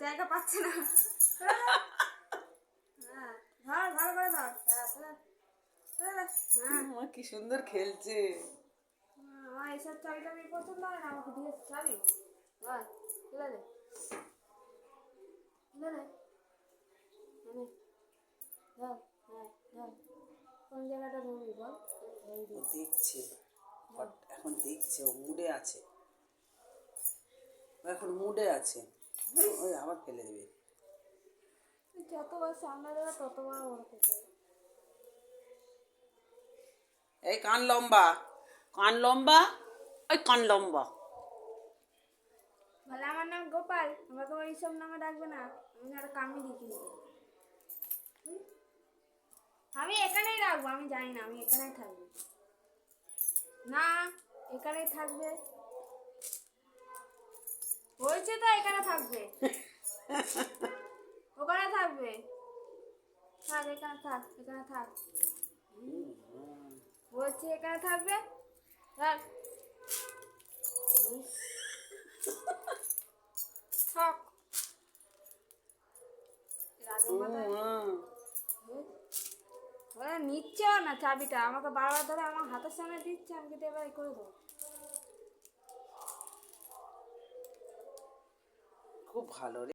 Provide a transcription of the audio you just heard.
পাচ্ছে না। হ্যাঁ ধর ভালো করে ধর। হ্যাঁ। হ্যাঁ। আমার কি সুন্দর খেলছে। আমার টাবি পছন্দ হয় না আমাকে দিয়ে চাবি। ধর খুলে দে। খুলে দে। ধর হ্যাঁ ধর। কোন জায়গাটা ধরবি বল। দেখছে এখন দেখছে ও মুডে আছে। ও এখন মুডে আছে। ওই আবার ফেলে দেবে। যতবার সামনে দেবে ততবার ওরকম এই কান লম্বা কান লম্বা ওই কান লম্বা। বলে আমার নাম গোপাল আমাকে ওই সব নামে ডাকবে না। আমি আর কামি দেখি আমি এখানেই রাখব আমি জানি না আমি এখানেই থাকব। না এখানেই থাকবে। থাক এখানে থাক এখানে থাক। বলছি এখানে থাকবে? থাক। নিচ্ছেও না চাবিটা? আমাকে বারবার ধরে আমার হাতের সামনে দিচ্ছে আমি কিন্তু এবার করে দেবো। খুব ভালো রে।